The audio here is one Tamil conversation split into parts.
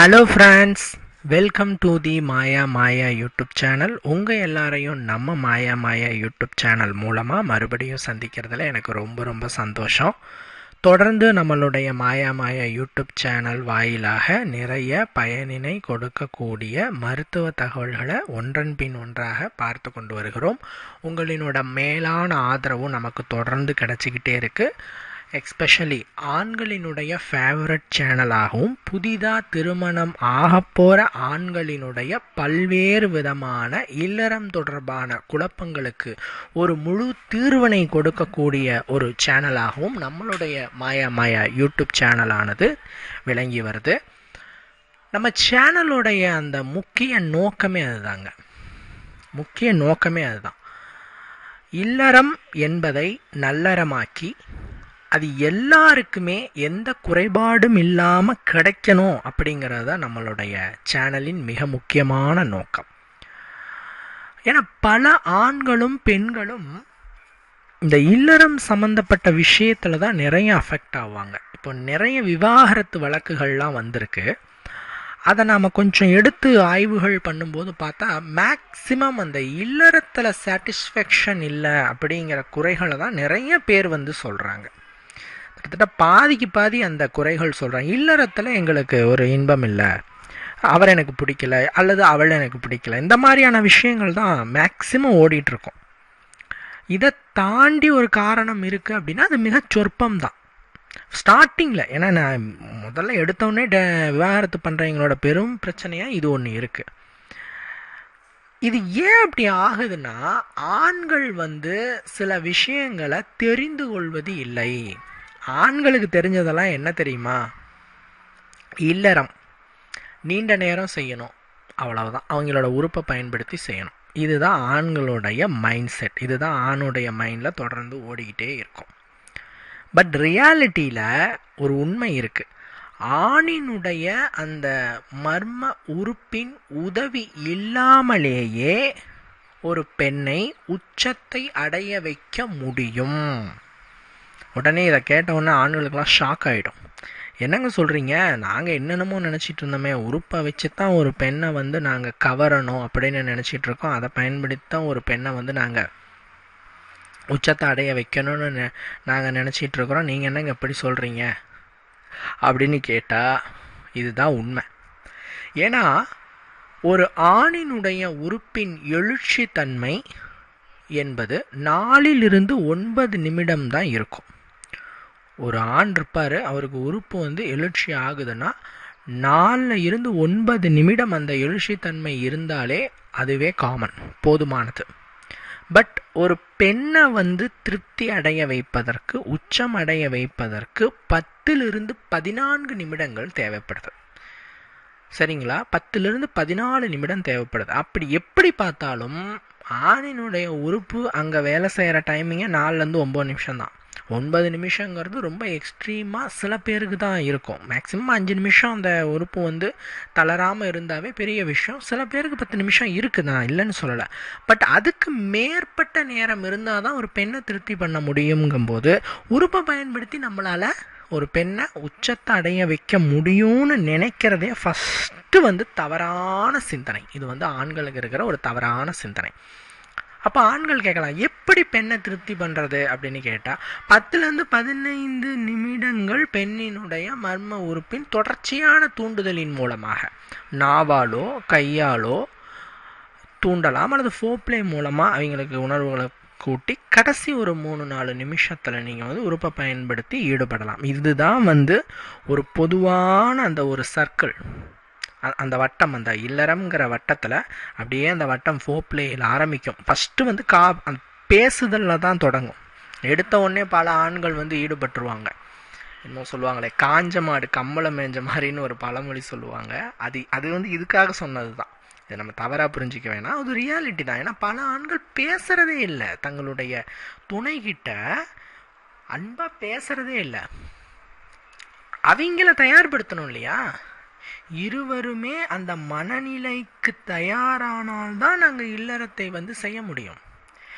Hello friends welcome to the Maya Maya YouTube channel உங்கள் எல்லாரையும் நம்ம மாயா மாயா யூடியூப் சேனல் மூலமாக மறுபடியும் சந்திக்கிறதுல எனக்கு ரொம்ப ரொம்ப சந்தோஷம். தொடர்ந்து நம்மளுடைய மாயா மாயா யூடியூப் சேனல் வாயிலாக நிறைய பயனினை கொடுக்கக்கூடிய மருத்துவ தகவல்களை ஒன்றன் பின் ஒன்றாக பார்த்து கொண்டு வருகிறோம். உங்களினோட மேலான ஆதரவும் நமக்கு தொடர்ந்து கிடச்சிக்கிட்டே இருக்குது எக்ஸ்பெஷலி ஆண்களினுடைய ஃபேவரட் சேனலாகவும் புதிதாக திருமணம் ஆகப்போகிற ஆண்களினுடைய பல்வேறு விதமான இல்லறம் தொடர்பான குழப்பங்களுக்கு ஒரு முழு தீர்வினை கொடுக்கக்கூடிய ஒரு சேனலாகவும் நம்மளுடைய மாயா மாயா யூடியூப் சேனலானது விளங்கி வருது. நம்ம சேனலுடைய அந்த முக்கிய நோக்கமே அதுதாங்க. முக்கிய நோக்கமே அதுதான். இல்லறம் என்பதை நல்லறமாக்கி அது எல்லாருக்குமே எந்த குறைபாடும் இல்லாமல் கிடைக்கணும் அப்படிங்கிறது தான் நம்மளுடைய சேனலின் மிக முக்கியமான நோக்கம். ஏன்னா பல ஆண்களும் பெண்களும் இந்த இல்லறம் சம்மந்தப்பட்ட விஷயத்தில் தான் நிறைய அஃபெக்ட் ஆவாங்க. இப்போ நிறைய விவாகரத்து வழக்குகள்லாம் வந்திருக்கு. அதை நாம் கொஞ்சம் எடுத்து ஆய்வுகள் பண்ணும்போது பார்த்தா மேக்சிமம் அந்த இல்லறத்தில் சாட்டிஸ்ஃபேக்ஷன் இல்லை அப்படிங்கிற குறைகளை தான் நிறைய பேர் வந்து சொல்கிறாங்க கிட்டத்தட்ட பாதிக்கு பாதி அந்த குறைகள் சொல்கிறாங்க இல்லறத்தில் எங்களுக்கு ஒரு இன்பம் இல்லை. அவர் எனக்கு பிடிக்கல அல்லது அவள் எனக்கு பிடிக்கல. இந்த மாதிரியான விஷயங்கள் தான் மேக்சிமம் ஓடிட்டுருக்கோம். இதை தாண்டி ஒரு காரணம் இருக்குது அப்படின்னா அது மிக சொற்பம் தான். ஸ்டார்டிங்கில் ஏன்னா நான் முதல்ல எடுத்தோடனே ட விவாகரத்து பண்ணுறவங்களோட பெரும் பிரச்சனையாக இது ஒன்று இருக்குது இது ஏன் அப்படி ஆகுதுன்னா ஆண்கள் வந்து சில விஷயங்களை தெரிந்து கொள்வது இல்லை. ஆண்களுக்கு தெரிஞ்சதெல்லாம் என்ன தெரியுமா? இல்லறம். நீண்ட நேரம் செய்யணும். அவ்வளவுதான். அவங்களோட உறுப்பை பயன்படுத்தி செய்யணும். இதுதான் ஆண்களுடைய மைண்ட் செட் இதுதான் ஆணுடைய மைண்டில் தொடர்ந்து ஓடிக்கிட்டே இருக்கும். பட் ரியாலிட்டியில் ஒரு உண்மை இருக்குது ஆணினுடைய அந்த மர்ம உறுப்பின் உதவி இல்லாமலேயே ஒரு பெண்ணை உச்சத்தை அடைய வைக்க முடியும். உடனே இதை கேட்ட உடனே ஆண்களுக்கெல்லாம் ஷாக் ஆகிடும் என்னங்க சொல்கிறீங்க நாங்கள் என்னென்னமோ நினச்சிட்டு இருந்தோமே. உறுப்பை வச்சு தான் ஒரு பெண்ணை வந்து நாங்கள் கவரணும் அப்படின்னு நினச்சிட்டு இருக்கோம். அதை பயன்படுத்தி தான் ஒரு பெண்ணை வந்து நாங்கள் உச்சத்தை அடைய வைக்கணும்னு நாங்கள் நினச்சிட்டு இருக்கிறோம். நீங்கள் என்னங்க எப்படி சொல்கிறீங்க அப்படின்னு கேட்டால் இதுதான் உண்மை. ஏன்னா ஒரு ஆணினுடைய உறுப்பின் எழுச்சி தன்மை என்பது நாலிலிருந்து ஒன்பது நிமிடம் தான் இருக்கும். ஒரு ஆண் இருப்பார் அவருக்கு உறுப்பு வந்து எழுச்சி ஆகுதுன்னா நாலில் இருந்து ஒன்பது நிமிடம் அந்த எழுச்சி தன்மை இருந்தாலே அதுவே காமன் போதுமானது. பட் ஒரு பெண்ணை வந்து திருப்தி அடைய வைப்பதற்கு உச்சம் அடைய வைப்பதற்கு பத்திலிருந்து பதினான்கு நிமிடங்கள் தேவைப்படுது. சரிங்களா? பத்திலிருந்து பதினாலு நிமிடம் தேவைப்படுது. அப்படி எப்படி பார்த்தாலும் ஆணினுடைய உறுப்பு அங்கே வேலை செய்கிற டைமிங்கே நாலுலேருந்து ஒம்பது நிமிஷம் தான் ஒன்பது நிமிஷங்கிறது ரொம்ப எக்ஸ்ட்ரீமாக சில பேருக்கு தான் இருக்கும். மேக்ஸிமம் அஞ்சு நிமிஷம் அந்த உறுப்பு வந்து தளராமல் இருந்தாவே பெரிய விஷயம். சில பேருக்கு பத்து நிமிஷம் இருக்குது தான் இல்லைன்னு சொல்லலை. பட் அதுக்கு மேற்பட்ட நேரம் இருந்தால் தான் ஒரு பெண்ணை திருப்தி பண்ண முடியுங்கும்போது உறுப்பை பயன்படுத்தி நம்மளால் ஒரு பெண்ணை உச்சத்தை அடைய வைக்க முடியும்னு நினைக்கிறதே ஃபஸ்ட்டு வந்து தவறான சிந்தனை. இது வந்து ஆண்களுக்கு இருக்கிற ஒரு தவறான சிந்தனை. அப்போ ஆண்கள் கேட்கலாம் எப்படி பெண்ணை திருப்தி பண்ணுறது அப்படின்னு கேட்டால் பத்துலேருந்து பதினைந்து நிமிடங்கள் பெண்ணினுடைய மர்ம உறுப்பின் தொடர்ச்சியான தூண்டுதலின் மூலமாக நாவாலோ கையாலோ தூண்டலாம் அல்லது ஃபோப்ளே மூலமாக அவங்களுக்கு உணர்வுகளை கூட்டி கடைசி ஒரு மூணு நாலு நிமிஷத்தில் நீங்கள் வந்து உறுப்பை பயன்படுத்தி ஈடுபடலாம். இதுதான் வந்து ஒரு பொதுவான அந்த ஒரு சர்க்கிள். அந்த வட்டம் அந்த இல்லறம்ங்கிற வட்டத்தில் அப்படியே அந்த வட்டம் ஃபோப்ளேயில் ஆரம்பிக்கும். ஃபஸ்ட்டு வந்து கா அந்த பேசுதலில் தான் தொடங்கும். எடுத்த உடனே பல ஆண்கள் வந்து ஈடுபட்டுருவாங்க. இன்னும் சொல்லுவாங்களே காஞ்ச மாடு கம்மளம் மேஞ்ச மாதிரின்னு ஒரு பழமொழி சொல்லுவாங்க. அது அது வந்து இதுக்காக சொன்னது தான். இதை நம்ம தவறாக புரிஞ்சிக்க வேணாம். அது ரியாலிட்டி தான். ஏன்னா பல ஆண்கள் பேசுகிறதே இல்லை. தங்களுடைய துணைகிட்ட அன்பாக பேசுகிறதே இல்லை. அவங்கள தயார்படுத்தணும் இல்லையா? இருவருமே அந்த மனநிலைக்கு தயாரானால்தான் நாங்கள் இல்லறத்தை வந்து செய்ய முடியும்.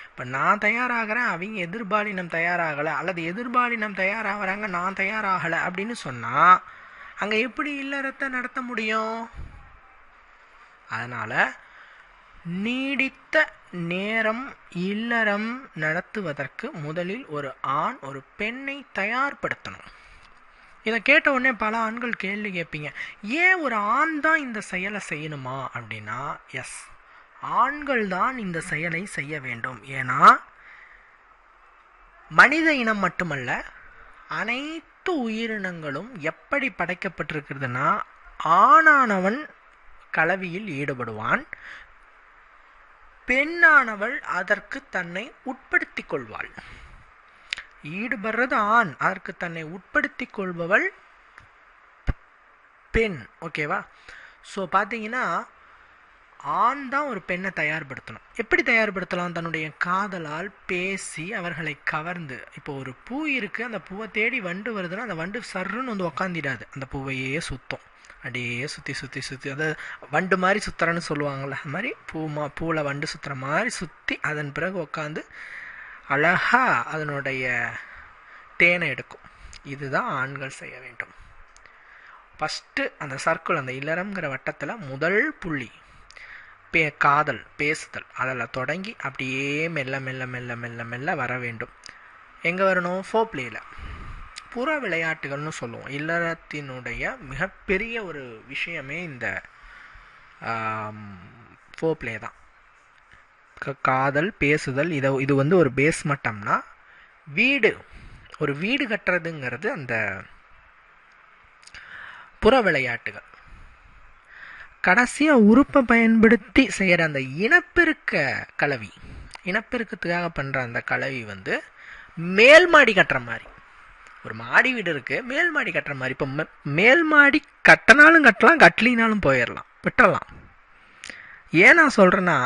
இப்போ நான் தயாராகிறேன் அவங்க எதிர்பாலினம் தயாராகலை அல்லது எதிர்பாலினம் தயாராகிறாங்க நான் தயாராகலை அப்படின்னு சொன்னால் அங்கே எப்படி இல்லறத்தை நடத்த முடியும்? அதனால் நீடித்த நேரம் இல்லறம் நடத்துவதற்கு முதலில் ஒரு ஆண் ஒரு பெண்ணை தயார்படுத்தணும். இதை கேட்ட உடனே பல ஆண்கள் கேள்வி கேட்பீங்க. ஏன் ஒரு ஆண் தான் இந்த செயலை செய்யணுமா? அப்படின்னா எஸ் ஆண்கள் தான் இந்த செயலை செய்ய வேண்டும். ஏன்னா மனித இனம் மட்டுமல்ல அனைத்து உயிரினங்களும் எப்படி படைக்கப்பட்டிருக்கிறதுனா ஆணானவன் கலவியில் ஈடுபடுவான் பெண்ணானவள் அதற்கு தன்னை உட்படுத்திக் கொள்வாள். ஈடுபடுறது ஆண். அதற்கு தன்னை உட்படுத்தி கொள்பவள் பெண். ஓகேவா ஸோ பார்த்தீங்கன்னா ஆண் தான் ஒரு பெண்ணை தயார்படுத்தணும். எப்படி தயார்படுத்தலாம்? தன்னுடைய காதலால் பேசி அவர்களை கவர்ந்து. இப்போ ஒரு பூ இருக்குது அந்த பூவை தேடி வண்டு வருதுன்னா அந்த வண்டு சர்ருன்னு வந்து உக்காந்திடாது. அந்த பூவையே சுத்தம். அப்படியே சுற்றி சுற்றி சுற்றி அதை வண்டு மாதிரி சுற்றுறன்னு சொல்லுவாங்கள்ல அது மாதிரி பூ மா பூவில் வண்டு சுற்றுற மாதிரி சுற்றி அதன் பிறகு உட்காந்து அழகாக அதனுடைய தேனை எடுக்கும். இதுதான் ஆண்கள் செய்ய வேண்டும். ஃபஸ்ட்டு அந்த சர்க்கிள் அந்த இல்லறம்ங்கிற வட்டத்தில் முதல் புள்ளி பே காதல் பேசுதல். அதில் தொடங்கி அப்படியே மெல்ல மெல்ல மெல்ல மெல்ல மெல்ல வர வேண்டும். எங்கே வரணும்? ஃபோ பிளேயில் புற விளையாட்டுகள்னு சொல்லுவோம். இல்லறத்தினுடைய மிகப்பெரிய ஒரு விஷயமே இந்த ஃபோ பிளே தான். காதல் பேசுதல் இதை இது வந்து ஒரு பேஸ் மட்டம்னா வீடு. ஒரு வீடு கட்டுறதுங்கிறது அந்த புற விளையாட்டுகள். கடைசியாக உறுப்பை பயன்படுத்தி செய்கிற அந்த இனப்பெருக்க கலவி இனப்பெருக்கத்துக்காக பண்ணுற அந்த கலவி வந்து மேல் மாடி கட்டுற மாதிரி. ஒரு மாடி வீடு இருக்குது மேல் மாடி கட்டுற மாதிரி. இப்போ மேல் மாடி கட்டினாலும் கட்டலாம் கட்டலினாலும் போயிடலாம் விட்டுறலாம் ஏன் நான் சொல்கிறேன்னா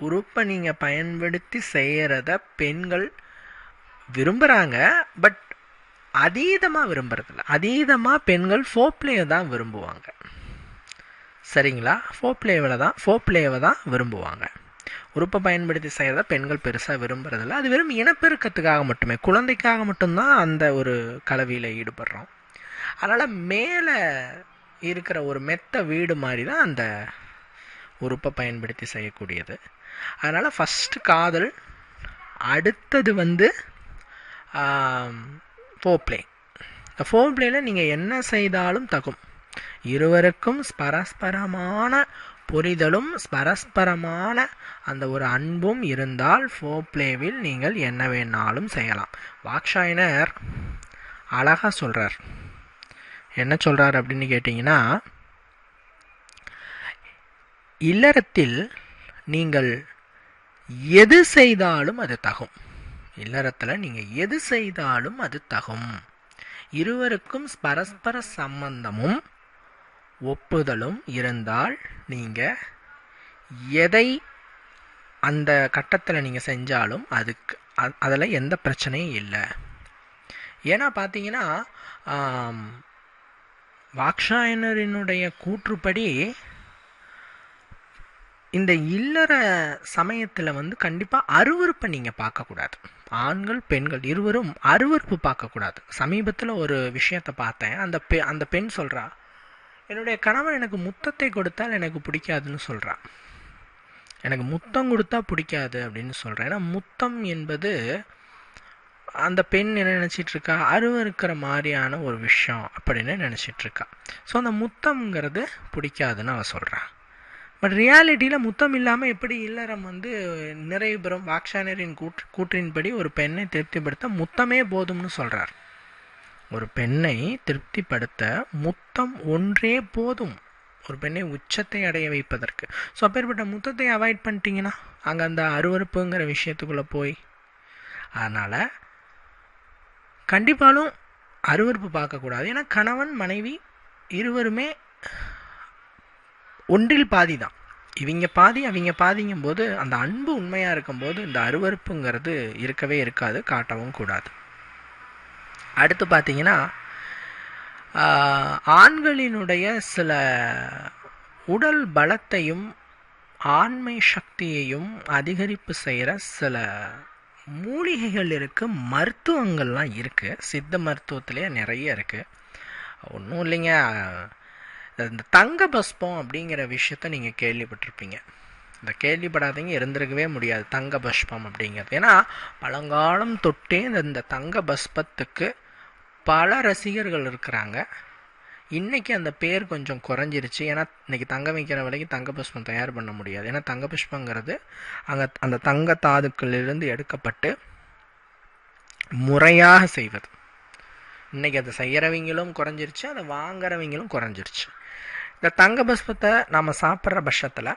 உறுப்பை நீங்கள் பயன்படுத்தி செய்கிறத பெண்கள் விரும்புகிறாங்க பட் அதீதமாக விரும்புறதில்ல. அதீதமாக பெண்கள் ஃபோப்லேயை தான் விரும்புவாங்க. சரிங்களா? ஃபோப்ளேவில் தான் ஃபோப்லேவை தான் விரும்புவாங்க. உறுப்பை பயன்படுத்தி செய்கிறத பெண்கள் பெருசாக விரும்புறதில்ல. அது வெறும் இனப்பெருக்கத்துக்காக மட்டுமே குழந்தைக்காக மட்டும்தான் அந்த ஒரு கலவியில் ஈடுபடுறோம். அதனால் மேலே இருக்கிற ஒரு மெத்த வீடு மாதிரி தான் அந்த உறுப்பை பயன்படுத்தி செய்யக்கூடியது. அதனால் ஃபஸ்ட்டு காதல் அடுத்தது வந்து ஃபோப்ளே இந்த ஃபோப்ளேயில் நீங்கள் என்ன செய்தாலும் தகும். இருவருக்கும் பரஸ்பரமான புரிதலும் பரஸ்பரமான அந்த ஒரு அன்பும் இருந்தால் ஃபோப்ளேவில் நீங்கள் என்ன வேணாலும் செய்யலாம். வாக்ஷாயினர் அழகாக சொல்கிறார் என்ன சொல்கிறார் அப்படின்னு கேட்டிங்கன்னா இல்லறத்தில் நீங்கள் எது செய்தாலும் அது தகும். இல்லறத்தில் நீங்கள் எது செய்தாலும் அது தகும். இருவருக்கும் பரஸ்பர சம்பந்தமும் ஒப்புதலும் இருந்தால் நீங்கள் எதை அந்த கட்டத்தில் நீங்கள் செஞ்சாலும் அதுக்கு அதில் எந்த பிரச்சனையும் இல்லை. ஏன்னா பார்த்தீங்கன்னா வாக்ஷாயனரினுடைய கூற்றுப்படி இந்த இல்லற சமயத்தில் வந்து கண்டிப்பாக அருவறுப்பை நீங்கள் பார்க்கக்கூடாது. ஆண்கள் பெண்கள் இருவரும் அருவறுப்பு பார்க்கக்கூடாது. சமீபத்தில் ஒரு விஷயத்தை பார்த்தேன். அந்த பெ அந்த பெண் சொல்கிறா என்னுடைய கணவன் எனக்கு முத்தத்தை கொடுத்தால் எனக்கு பிடிக்காதுன்னு சொல்கிறான் எனக்கு முத்தம் கொடுத்தா பிடிக்காது அப்படின்னு சொல்கிறேன் ஏன்னா முத்தம் என்பது அந்த பெண் என்ன நினச்சிட்டு இருக்கா அருவருக்கிற மாதிரியான ஒரு விஷயம் அப்படின்னு நினச்சிட்டு இருக்கா ஸோ அந்த முத்தம்ங்கிறது பிடிக்காதுன்னு அவள் சொல்கிறான் பட் ரியாலிட்டியில் முத்தம் இல்லாமல் எப்படி இல்லறம் வந்து நிறைவு பெறும்? வாக்ஷானரின் கூற்று கூற்றின்படி ஒரு பெண்ணை திருப்திப்படுத்த முத்தமே போதும்னு சொல்கிறார் ஒரு பெண்ணை திருப்திப்படுத்த முத்தம் ஒன்றே போதும். ஒரு பெண்ணை உச்சத்தை அடைய வைப்பதற்கு. ஸோ அப்பேற்பட்ட முத்தத்தை அவாய்ட் பண்ணிட்டீங்கன்னா அங்கே அந்த அருவறுப்புங்கிற விஷயத்துக்குள்ளே போய் அதனால் கண்டிப்பாலும் அருவறுப்பு பார்க்கக்கூடாது. ஏன்னா கணவன் மனைவி இருவருமே ஒன்றில் பாதி தான். இவங்க பாதி அவங்க பாதிங்கும் போது அந்த அன்பு உண்மையாக இருக்கும்போது இந்த அருவறுப்புங்கிறது இருக்கவே இருக்காது காட்டவும் கூடாது. அடுத்து பார்த்தீங்கன்னா ஆண்களினுடைய சில உடல் பலத்தையும் ஆண்மை சக்தியையும் அதிகரிப்பு செய்கிற சில மூலிகைகள் இருக்குது மருத்துவங்கள்லாம் இருக்குது சித்த மருத்துவத்திலே நிறைய இருக்குது ஒன்றும் இல்லைங்க. இந்த தங்க பஸ்பம் அப்படிங்கிற விஷயத்த நீங்கள் கேள்விப்பட்டிருப்பீங்க. இந்த கேள்விப்படாதீங்க இருந்திருக்கவே முடியாது தங்க பஸ்பம் அப்படிங்கிறது. ஏன்னா பழங்காலம் தொட்டே இந்த தங்க பஸ்பத்துக்கு பல ரசிகர்கள் இருக்கிறாங்க. இன்றைக்கி அந்த பேர் கொஞ்சம் குறைஞ்சிருச்சு. ஏன்னா இன்றைக்கி தங்க வைக்கிற விலைக்கு தங்க புஷ்பம் தயார் பண்ண முடியாது. ஏன்னா தங்க புஷ்பங்கிறது அங்கே அந்த தங்க தாதுக்களிலிருந்து எடுக்கப்பட்டு முறையாக செய்வது. இன்றைக்கி அதை செய்கிறவங்களும் குறைஞ்சிருச்சு அதை வாங்குறவங்களும் குறைஞ்சிருச்சு. இந்த தங்க பஸ்பத்தை நாம் சாப்பிட்ற பட்சத்தில்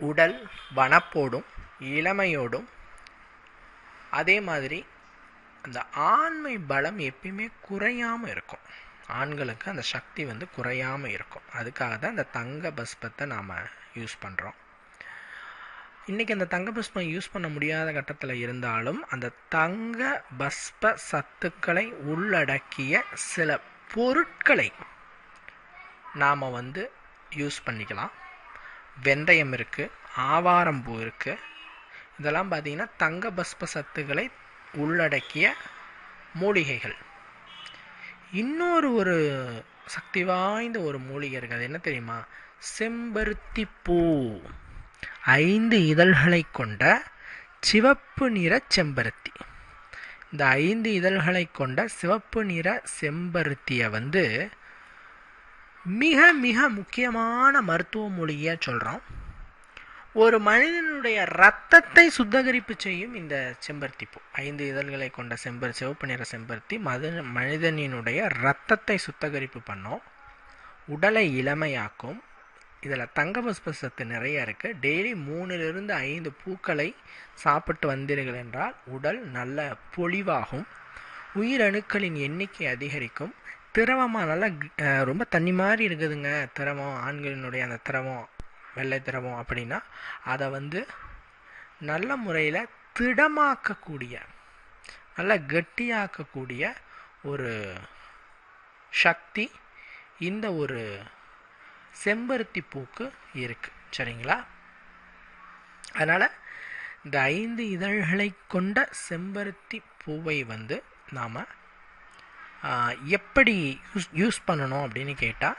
உடல் வனப்போடும் இளமையோடும் அதே மாதிரி அந்த ஆண்மை பலம் எப்பயுமே குறையாமல் இருக்கும். ஆண்களுக்கு அந்த சக்தி வந்து குறையாமல் இருக்கும். அதுக்காக தான் இந்த தங்க பஸ்பத்தை நாம் யூஸ் பண்ணுறோம் இன்றைக்கி அந்த தங்க பஸ்பம் யூஸ் பண்ண முடியாத கட்டத்தில் இருந்தாலும் அந்த தங்க பஸ்ப சத்துக்களை உள்ளடக்கிய சில பொருட்களை நாம் வந்து யூஸ் பண்ணிக்கலாம். வெந்தயம் இருக்குது ஆவாரம்பூ இருக்குது இதெல்லாம் பார்த்திங்கன்னா தங்க பஸ்ப சத்துக்களை உள்ளடக்கிய மூலிகைகள். இன்னொரு ஒரு சக்தி வாய்ந்த ஒரு மூலிகை இருக்குது. அது என்ன தெரியுமா? செம்பருத்தி பூ. ஐந்து இதழ்களை கொண்ட சிவப்பு நிற செம்பருத்தி. இந்த ஐந்து இதழ்களை கொண்ட சிவப்பு நிற செம்பருத்தியை வந்து மிக மிக முக்கியமான மருத்துவ மொழியை சொல்கிறோம் ஒரு மனிதனுடைய ரத்தத்தை சுத்தகரிப்பு செய்யும் இந்த செம்பருத்தி பூ. ஐந்து இதழ்களை கொண்ட செம்பர் சிவப்பு நிற செம்பருத்தி மது மனிதனினுடைய ரத்தத்தை சுத்தகரிப்பு பண்ணும். உடலை இளமையாக்கும். இதில் தங்கபஸ்ப சத்து நிறைய இருக்குது டெய்லி மூணிலிருந்து ஐந்து பூக்களை சாப்பிட்டு வந்தீர்கள் என்றால் உடல் நல்ல பொலிவாகும். உயிரணுக்களின் எண்ணிக்கை அதிகரிக்கும். திரவமாக நல்லா ரொம்ப தண்ணி மாதிரி இருக்குதுங்க. திரவம் ஆண்களினுடைய அந்த திரவம் வெள்ளை திரவம் அப்படின்னா அதை வந்து நல்ல முறையில் திடமாக்கக்கூடிய நல்ல கெட்டியாக்கக்கூடிய ஒரு சக்தி இந்த ஒரு செம்பருத்தி பூக்கு இருக்குது சரிங்களா? அதனால் இந்த ஐந்து இதழ்களை கொண்ட செம்பருத்தி பூவை வந்து நாம் எப்படி யூஸ் யூஸ் பண்ணணும் அப்படின்னு கேட்டால்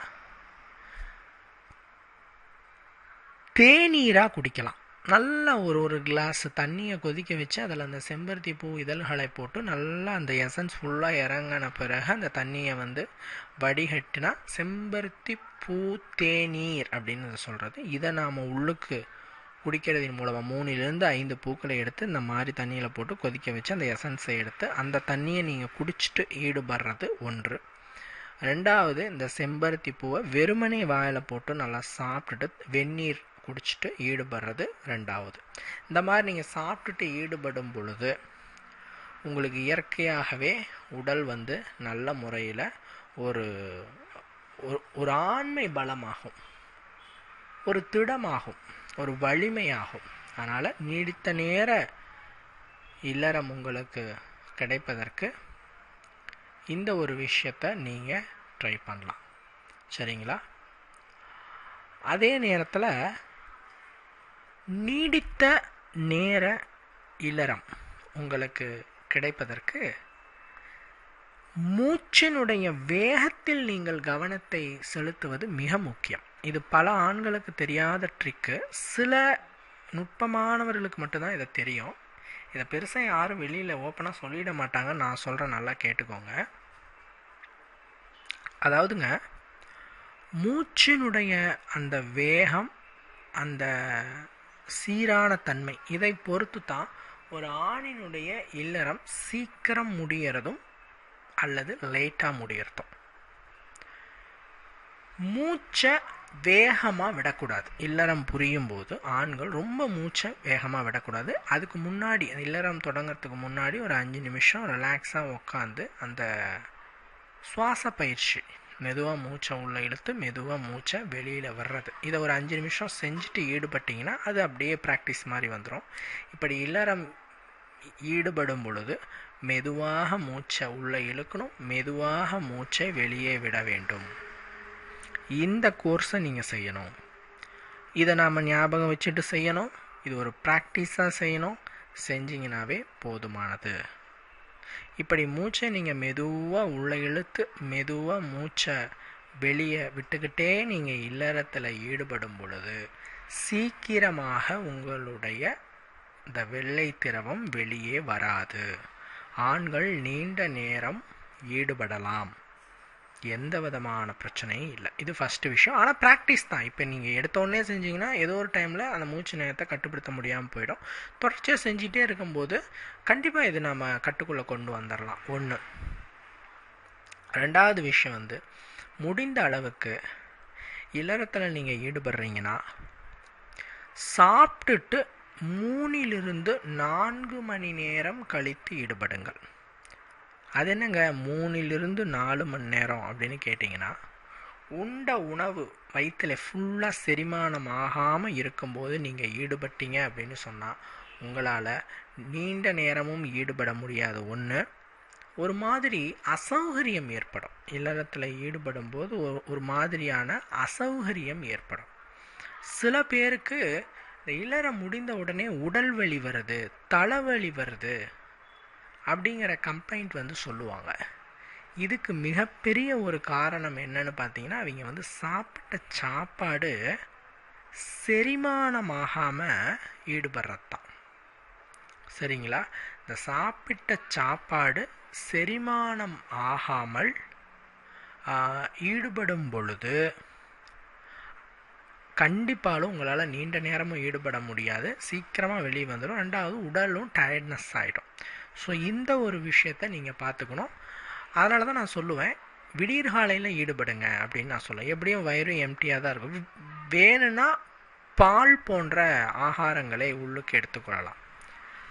தேநீராக குடிக்கலாம். நல்லா ஒரு ஒரு கிளாஸ் தண்ணியை கொதிக்க வச்சு அதில் அந்த செம்பருத்தி பூ இதழ்களை போட்டு நல்லா அந்த எசன்ஸ் ஃபுல்லாக இறங்கின பிறகு அந்த தண்ணியை வந்து வடிகட்டினா செம்பருத்தி பூ தேநீர் அப்படின்னு சொல்கிறது இதை நாம் உள்ளுக்கு குடிக்கிறதின் மூலமாக மூணுலேருந்து ஐந்து பூக்களை எடுத்து இந்த மாதிரி தண்ணியில் போட்டு கொதிக்க வச்சு அந்த எசன்ஸை எடுத்து அந்த தண்ணியை நீங்கள் குடிச்சிட்டு ஈடுபடுறது ஒன்று. ரெண்டாவது இந்த செம்பருத்தி பூவை வெறுமனே வாயில் போட்டு நல்லா சாப்பிட்டுட்டு வெந்நீர் குடிச்சிட்டு ஈடுபடுறது ரெண்டாவது. இந்த மாதிரி நீங்கள் சாப்பிட்டுட்டு ஈடுபடும் பொழுது உங்களுக்கு இயற்கையாகவே உடல் வந்து நல்ல முறையில் ஒரு ஒரு ஆண்மை பலமாகும். ஒரு திடமாகும். ஒரு வலிமையாகும். அதனால் நீடித்த நேர இல்லறம் உங்களுக்கு கிடைப்பதற்கு இந்த ஒரு விஷயத்தை நீங்கள் ட்ரை பண்ணலாம். சரிங்களா? அதே நேரத்தில் நீடித்த நேர இல்லறம் உங்களுக்கு கிடைப்பதற்கு மூச்சினுடைய வேகத்தில் நீங்கள் கவனத்தை செலுத்துவது மிக முக்கியம். இது பல ஆண்களுக்கு தெரியாத ட்ரிக்கு சில நுட்பமானவர்களுக்கு மட்டும்தான் இதை தெரியும். இதை பெருசாக யாரும் வெளியில் ஓப்பனாக சொல்லிட மாட்டாங்க. நான் சொல்கிறேன் நல்லா கேட்டுக்கோங்க. அதாவதுங்க மூச்சினுடைய அந்த வேகம் அந்த சீரான தன்மை இதை பொறுத்து தான் ஒரு ஆணினுடைய இல்லறம் சீக்கிரம் முடியறதும் அல்லது லேட்டாக முடியறதும். மூச்சை வேகமாக விடக்கூடாது. இல்லறம் புரியும் போது ஆண்கள் ரொம்ப மூச்சை வேகமாக விடக்கூடாது. அதுக்கு முன்னாடி இல்லறம் தொடங்கிறதுக்கு முன்னாடி ஒரு அஞ்சு நிமிஷம் ரிலாக்ஸாக உட்காந்து அந்த சுவாச பயிற்சி மெதுவாக மூச்சை உள்ளே இழுத்து மெதுவாக மூச்சை வெளியில் வர்றது இதை ஒரு அஞ்சு நிமிஷம் செஞ்சுட்டு ஈடுபட்டிங்கன்னா அது அப்படியே ப்ராக்டிஸ் மாதிரி வந்துடும் இப்படி இல்லறம் ஈடுபடும் பொழுது மெதுவாக மூச்சை உள்ளே இழுக்கணும் மெதுவாக மூச்சை வெளியே விட வேண்டும். இந்த கோர்ஸை நீங்கள் செய்யணும். இதை நாம் ஞாபகம் வச்சுட்டு செய்யணும். இது ஒரு ப்ராக்டிஸாக செய்யணும். செஞ்சிங்கனாவே போதுமானது. இப்படி மூச்சை நீங்கள் மெதுவாக உள்ள இழுத்து மெதுவாக மூச்சை வெளியே விட்டுக்கிட்டே நீங்கள் இல்லறத்தில் ஈடுபடும் பொழுது சீக்கிரமாக உங்களுடைய இந்த வெள்ளை திரவம் வெளியே வராது. ஆண்கள் நீண்ட நேரம் ஈடுபடலாம். எந்த விதமான பிரச்சனையும் இல்லை. இது ஃபஸ்ட்டு விஷயம். ஆனால் ப்ராக்டிஸ் தான். இப்போ நீங்கள் எடுத்தோடனே செஞ்சீங்கன்னா ஏதோ ஒரு டைமில் அந்த மூச்சு நேரத்தை கட்டுப்படுத்த முடியாமல் போயிடும். தொடர்ச்சியாக செஞ்சிகிட்டே இருக்கும்போது கண்டிப்பாக இது நம்ம கட்டுக்குள்ளே கொண்டு வந்துடலாம் ஒன்று ரெண்டாவது விஷயம் வந்து முடிந்த அளவுக்கு இல்லறத்தில் நீங்கள் ஈடுபடுறீங்கன்னா சாப்பிட்டுட்டு மூணிலிருந்து நான்கு மணி நேரம் கழித்து ஈடுபடுங்கள். அது என்னங்க? மூணிலிருந்து நாலு மணி நேரம் அப்படின்னு கேட்டிங்கன்னா உண்ட உணவு வயிற்றில் ஃபுல்லாக செரிமானம் ஆகாமல் இருக்கும்போது நீங்கள் ஈடுபட்டீங்க அப்படின்னு சொன்னால் உங்களால் நீண்ட நேரமும் ஈடுபட முடியாது. ஒன்று ஒரு மாதிரி அசௌகரியம் ஏற்படும். இல்லறத்தில் ஈடுபடும் போது ஒரு மாதிரியான அசௌகரியம் ஏற்படும். சில பேருக்கு இந்த இல்லறம் முடிந்த உடனே உடல் வலி வருது தலைவலி வருது அப்படிங்கிற கம்ப்ளைண்ட் வந்து சொல்லுவாங்க. இதுக்கு மிகப்பெரிய ஒரு காரணம் என்னன்னு பார்த்தீங்கன்னா அவங்க வந்து சாப்பிட்ட சாப்பாடு செரிமானமாகாமல் ஈடுபடுறது தான் சரிங்களா? இந்த சாப்பிட்ட சாப்பாடு செரிமானம் ஆகாமல் ஈடுபடும் பொழுது கண்டிப்பாலும் உங்களால் நீண்ட நேரமும் ஈடுபட முடியாது. சீக்கிரமாக வெளியே வந்துடும் ரெண்டாவது உடலும் டயர்ட்னஸ் ஆகிடும் ஸோ இந்த ஒரு விஷயத்த நீங்கள் பார்த்துக்கணும். அதனால தான் நான் சொல்லுவேன் விடியற்காலையில் ஈடுபடுங்க அப்படின்னு நான் சொல்லுவேன். எப்படியும் வயிறும் எம்டியாக தான் இருக்கும். வேணும்னா பால் போன்ற ஆகாரங்களை உள்ளுக்கு எடுத்துக்கொள்ளலாம்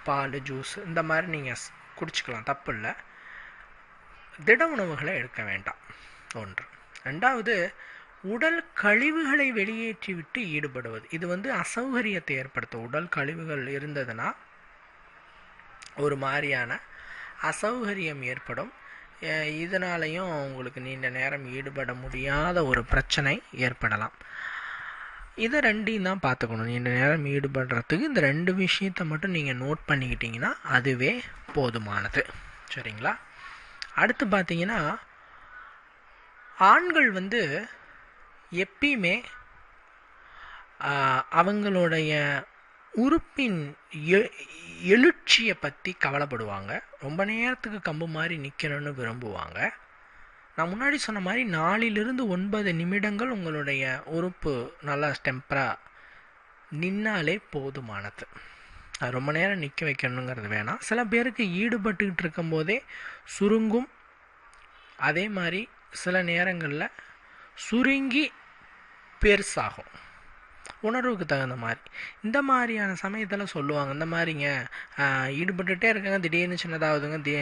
பால் ஜூஸ் இந்த மாதிரி நீங்கள் குடிச்சிக்கலாம். தப்பு இல்லை. திட உணவுகளை எடுக்க வேண்டாம். ஒன்று. ரெண்டாவது உடல் கழிவுகளை வெளியேற்றிவிட்டு ஈடுபடுவது. இது வந்து அசௌகரியத்தை ஏற்படுத்தும். உடல் கழிவுகள் இருந்ததுன்னா ஒரு மாதிரியான அசௌகரியம் ஏற்படும். இதனாலையும் உங்களுக்கு நீண்ட நேரம் ஈடுபட முடியாத ஒரு பிரச்சனை ஏற்படலாம். இதை ரெண்டையும் தான் பார்த்துக்கணும். நீண்ட நேரம் ஈடுபடுறதுக்கு இந்த ரெண்டு விஷயத்தை மட்டும் நீங்கள் நோட் பண்ணிக்கிட்டிங்கன்னா அதுவே போதுமானது. சரிங்களா? அடுத்து பார்த்தீங்கன்னா ஆண்கள் வந்து எப்பயுமே அவங்களுடைய உறுப்பின் எழுச்சியை பற்றி கவலைப்படுவாங்க. ரொம்ப நேரத்துக்கு கம்பு மாதிரி நிற்கணும்னு விரும்புவாங்க. நான் முன்னாடி சொன்ன மாதிரி நாலிலிருந்து ஒன்பது நிமிடங்கள் உங்களுடைய உறுப்பு நல்லா ஸ்டெம்பராக நின்னாலே போதுமானது. அது ரொம்ப நேரம் நிற்க வைக்கணுங்கிறது வேணாம். சில பேருக்கு ஈடுபட்டுக்கிட்டு இருக்கும்போதே சுருங்கும். அதே மாதிரி சில நேரங்களில் சுருங்கி பெருசாகும். உணர்வுக்கு தகுந்த மாதிரி. இந்த மாதிரியான சமயத்தில் சொல்லுவாங்க இந்த மாதிரிங்க ஈடுபட்டுகிட்டே இருக்காங்க திடீர்னு சின்னதாகுதுங்க தி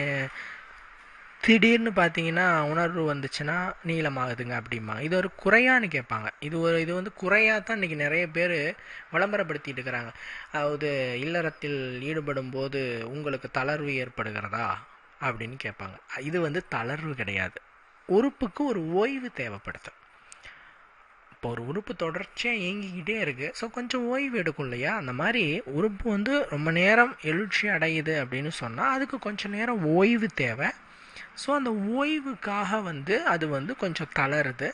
திடீர்னு பார்த்தீங்கன்னா உணர்வு வந்துச்சுன்னா நீளமாகுதுங்க அப்படிம்பாங்க. இது ஒரு குறையான்னு கேட்பாங்க. இது ஒரு இது வந்து குறையாக தான் இன்றைக்கி நிறைய பேர் விளம்பரப்படுத்திட்டு இருக்கிறாங்க. அதாவது இல்லறத்தில் ஈடுபடும் போது உங்களுக்கு தளர்வு ஏற்படுகிறதா அப்படின்னு கேட்பாங்க. இது வந்து தளர்வு கிடையாது. உறுப்புக்கு ஒரு ஓய்வு தேவைப்படுது. இப்போ ஒரு உறுப்பு தொடர்ச்சியாக இயங்கிக்கிட்டே இருக்குது ஸோ கொஞ்சம் ஓய்வு எடுக்கும் இல்லையா? அந்த மாதிரி உறுப்பு வந்து ரொம்ப நேரம் எழுச்சி அடையுது அப்படின்னு சொன்னால் அதுக்கு கொஞ்சம் நேரம் ஓய்வு தேவை. ஸோ அந்த ஓய்வுக்காக வந்து அது வந்து கொஞ்சம் தளருது.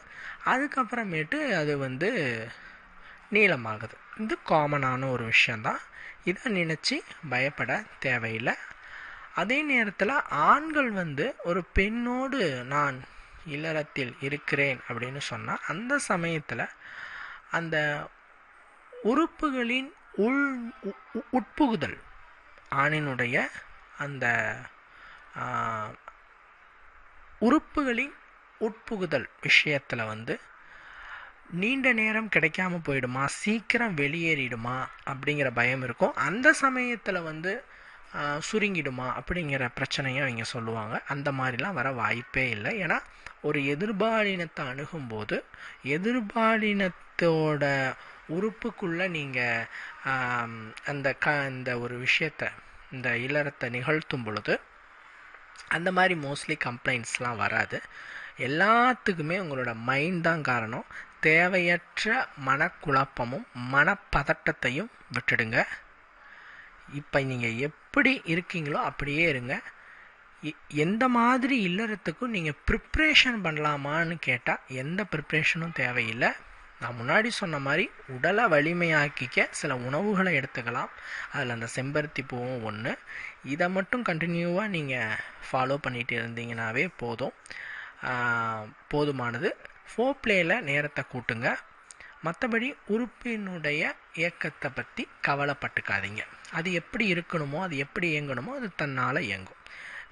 அதுக்கப்புறமேட்டு அது வந்து நீளமாகுது. இது காமனான ஒரு விஷயந்தான் இதை நினச்சி பயப்பட தேவையில்லை. அதே நேரத்தில் ஆண்கள் வந்து ஒரு பெண்ணோடு நான் இல்லறத்தில் இருக்கிறேன் அப்படின்னு சொன்னால் அந்த சமயத்தில் அந்த உறுப்புகளின் உள் உட்புகுதல் ஆணினுடைய அந்த உறுப்புகளின் உட்புகுதல் விஷயத்தில் வந்து நீண்ட நேரம் கிடைக்காம போயிடுமா? சீக்கிரம் வெளியேறிடுமா? அப்படிங்கிற பயம் இருக்கும். அந்த சமயத்தில் வந்து சுருங்கிடுமா அப்படிங்கிற பிரச்சனையும் அவங்க சொல்லுவாங்க. அந்த மாதிரிலாம் வர வாய்ப்பே இல்லை. ஏன்னா ஒரு எதிர்பாலினத்தை அணுகும்போது எதிர்பாலினத்தோட உறுப்புக்குள்ளே நீங்கள் அந்த க இந்த ஒரு விஷயத்தை இந்த இல்லறத்தை நிகழ்த்தும் பொழுது அந்த மாதிரி மோஸ்ட்லி கம்ப்ளைண்ட்ஸ்லாம் வராது. எல்லாத்துக்குமே உங்களோட மைண்ட் தான் காரணம். தேவையற்ற மனக்குழப்பமும் மனப்பதட்டத்தையும் விட்டுடுங்க. இப்போ நீங்கள் எப் எப்படி இருக்கீங்களோ அப்படியே இருங்க. எந்த மாதிரி இல்லறத்துக்கும் நீங்கள் ப்ரிப்ரேஷன் பண்ணலாமான்னு கேட்டால் எந்த ப்ரிப்ரேஷனும் தேவையில்லை. நான் முன்னாடி சொன்ன மாதிரி உடலை வலிமையாக்கிக்க சில உணவுகளை எடுத்துக்கலாம். அதில் அந்த செம்பருத்தி பூவும் ஒன்று இதை மட்டும் கண்டினியூவாக நீங்கள் ஃபாலோ பண்ணிட்டு இருந்தீங்கன்னாவே போதும். போதுமானது. ஃபோர் பிளேயில் நேரத்தை கூட்டுங்க. மற்றபடி உறுப்பினுடைய இயக்கத்தை பற்றி கவலைப்பட்டுக்காதீங்க. அது எப்படி இருக்கணுமோ அது எப்படி இயங்கணுமோ அது தன்னால் இயங்கும்.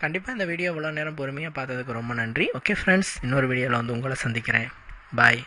கண்டிப்பாக இந்த வீடியோ இவ்வளோ நேரம் பொறுமையாக பார்த்ததுக்கு ரொம்ப நன்றி. ஓகே ஃப்ரெண்ட்ஸ் இன்னொரு வீடியோவில் வந்து உங்களை சந்திக்கிறேன். பாய்